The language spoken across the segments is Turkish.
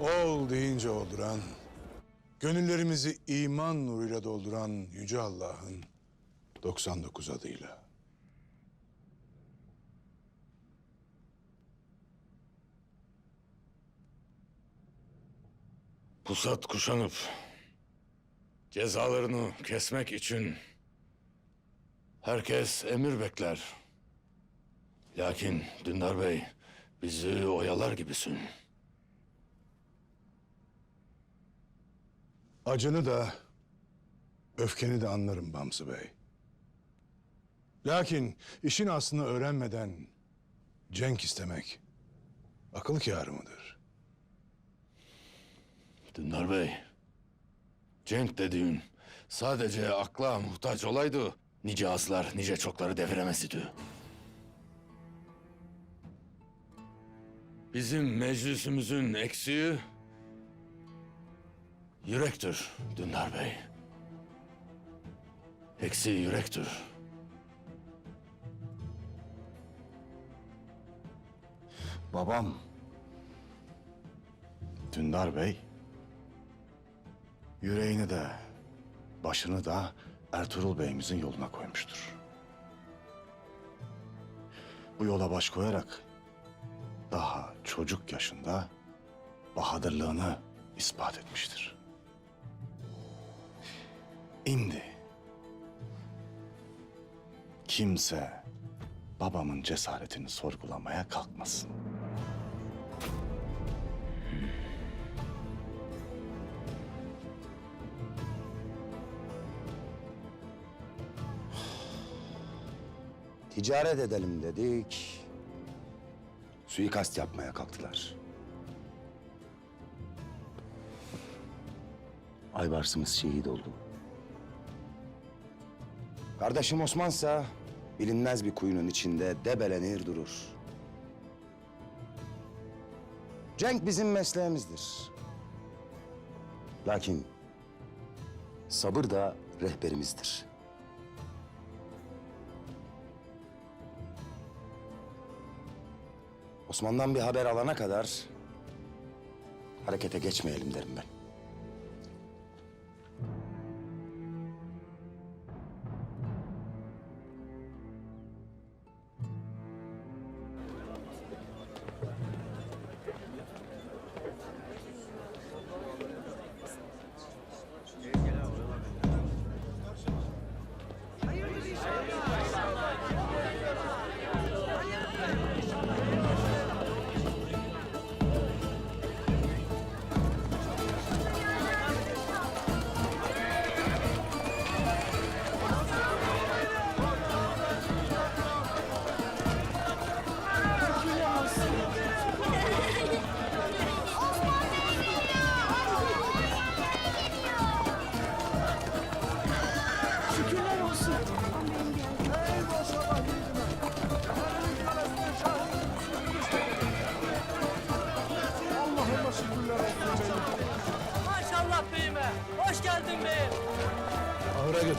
Ol deyince olduran, gönüllerimizi iman nuruyla dolduran Yüce Allah'ın 99 adıyla. Pusat kuşanıp cezalarını kesmek için herkes emir bekler. Lakin Dündar Bey bizi oyalar gibisin. Acını da, öfkeni de anlarım Bamsı Bey. Lakin işin aslını öğrenmeden cenk istemek akıl kârı mıdır? Dündar Bey, Cenk dediğin sadece akla muhtaç olaydı nice azlar nice çokları deviremezdi. Bizim meclisimizin eksiği yürektir Dündar Bey. Eksiği yürektir. Babam Dündar Bey yüreğini de başını da Ertuğrul Bey'imizin yoluna koymuştur. Bu yola baş koyarak daha çocuk yaşında bahadırlığını ispat etmiştir. İndi kimse babamın cesaretini sorgulamaya kalkmasın. Ticaret edelim dedik. Suikast yapmaya kalktılar. Aybars'ımız şehit oldu. Kardeşim Osmansa bilinmez bir kuyunun içinde debelenir durur. Cenk bizim mesleğimizdir. Lakin sabır da rehberimizdir. Osman'dan bir haber alana kadar harekete geçmeyelim derim ben.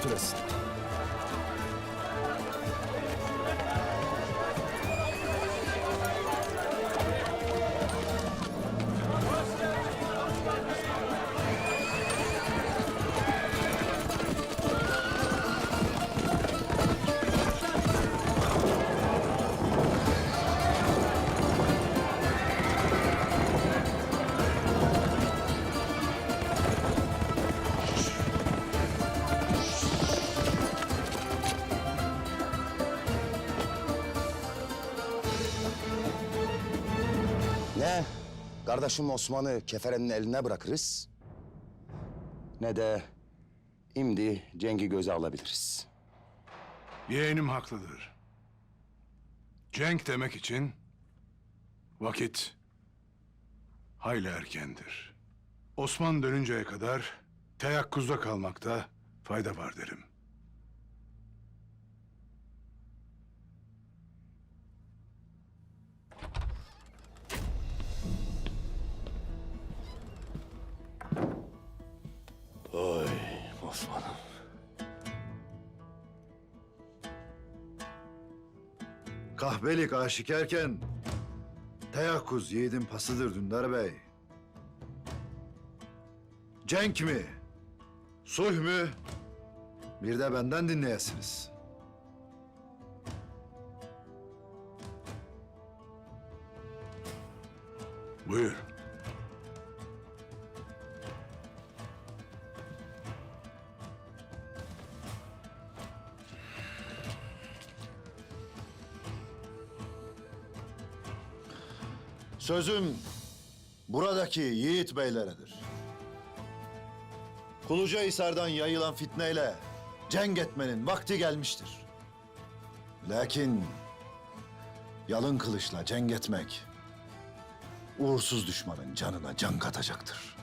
Fortress. Kardeşim Osman'ı keferenin eline bırakırız... ...ne de imdi Cenk'i göze alabiliriz. Yeğenim haklıdır. Cenk demek için vakit hayli erkendir. Osman dönünceye kadar teyakkuzda kalmakta fayda var derim. Kahvelik aşikarken teyakkuz yiğidin pasıdır Dündar Bey. Cenk mi? Sulh mü? Bir de benden dinleyesiniz. Buyur. Sözüm buradaki yiğit beyleredir. Kulucahisar'dan yayılan fitneyle cenk etmenin vakti gelmiştir. Lakin yalın kılıçla cenk etmek uğursuz düşmanın canına can katacaktır.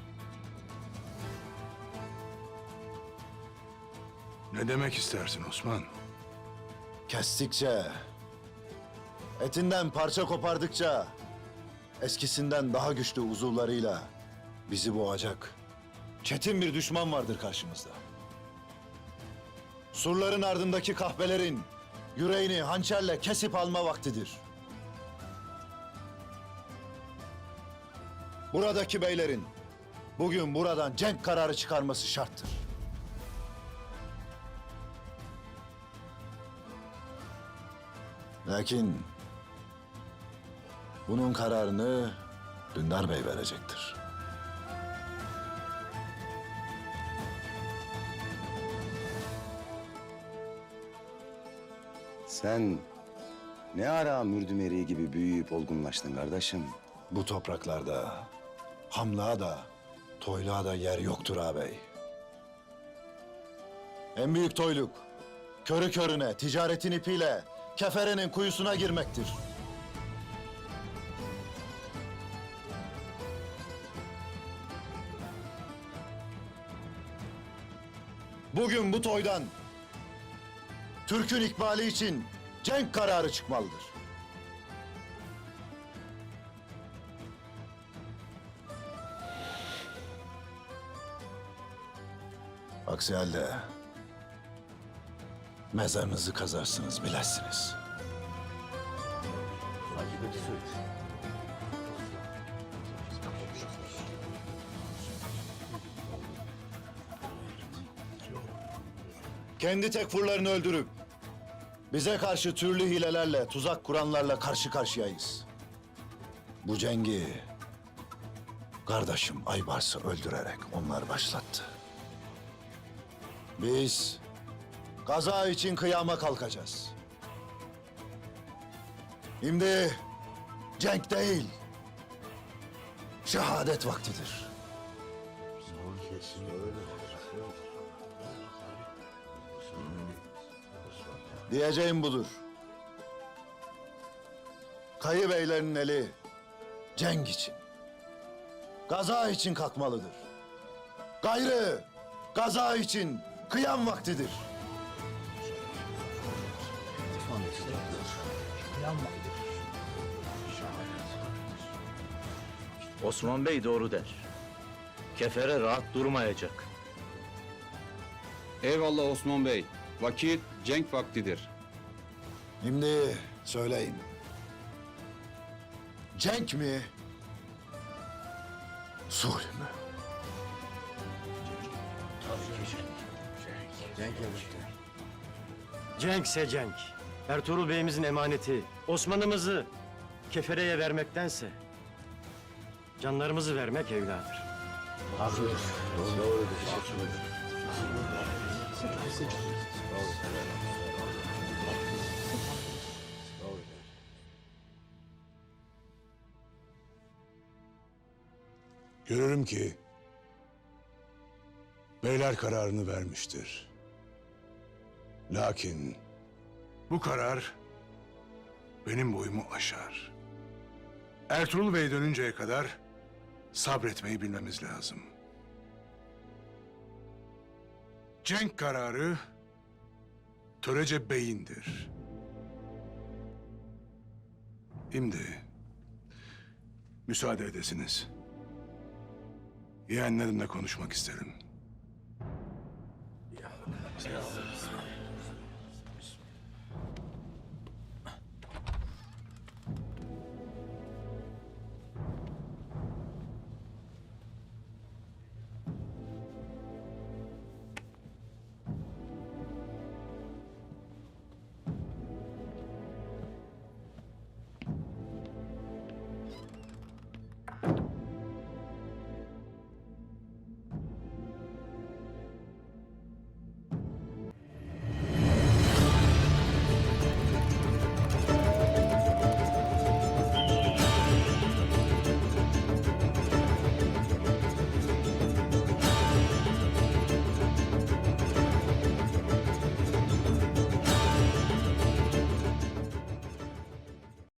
Ne demek istersin Osman? Kestikçe, etinden parça kopardıkça eskisinden daha güçlü uzuvlarıyla bizi boğacak çetin bir düşman vardır karşımızda. Surların ardındaki kahvelerin yüreğini hançerle kesip alma vaktidir. Buradaki beylerin bugün buradan cenk kararı çıkarması şarttır. Lakin bunun kararını Dündar Bey verecektir. Sen ne ara mürdümeri gibi büyüyüp olgunlaştın kardeşim? Bu topraklarda hamlığa da toyluğa da yer yoktur ağabey. En büyük toyluk körü körüne ticaretin ipiyle keferenin kuyusuna girmektir. Bugün bu toydan Türk'ün ikbali için cenk kararı çıkmalıdır. Aksi halde mezarınızı kazarsınız bilesiniz. Kendi tekfurlarını öldürüp bize karşı türlü hilelerle, tuzak kuranlarla karşı karşıyayız. Bu cengi kardeşim Aybars'ı öldürerek onlar başlattı. Biz kaza için kıyama kalkacağız. Şimdi cenk değil, şehadet vaktidir. Diyeceğim budur. Kayı beylerin eli cenk için, gaza için kalkmalıdır. Gayrı gaza için kıyam vaktidir. Osman Bey doğru der. Kefere rahat durmayacak. Eyvallah Osman Bey. Vakit cenk vaktidir. Şimdi söyleyin. Cenk mi? Sulh mü? Cenkse cenk. Ertuğrul Bey'imizin emaneti. Osman'ımızı kefereye vermektense canlarımızı vermek evladır. Görürüm ki beyler kararını vermiştir. Lakin bu karar benim boyumu aşar. Ertuğrul Bey dönünceye kadar sabretmeyi bilmemiz lazım. Cenk kararı Törece Bey'indir. Şimdi müsaade edesiniz. Yeğenlerimle konuşmak isterim.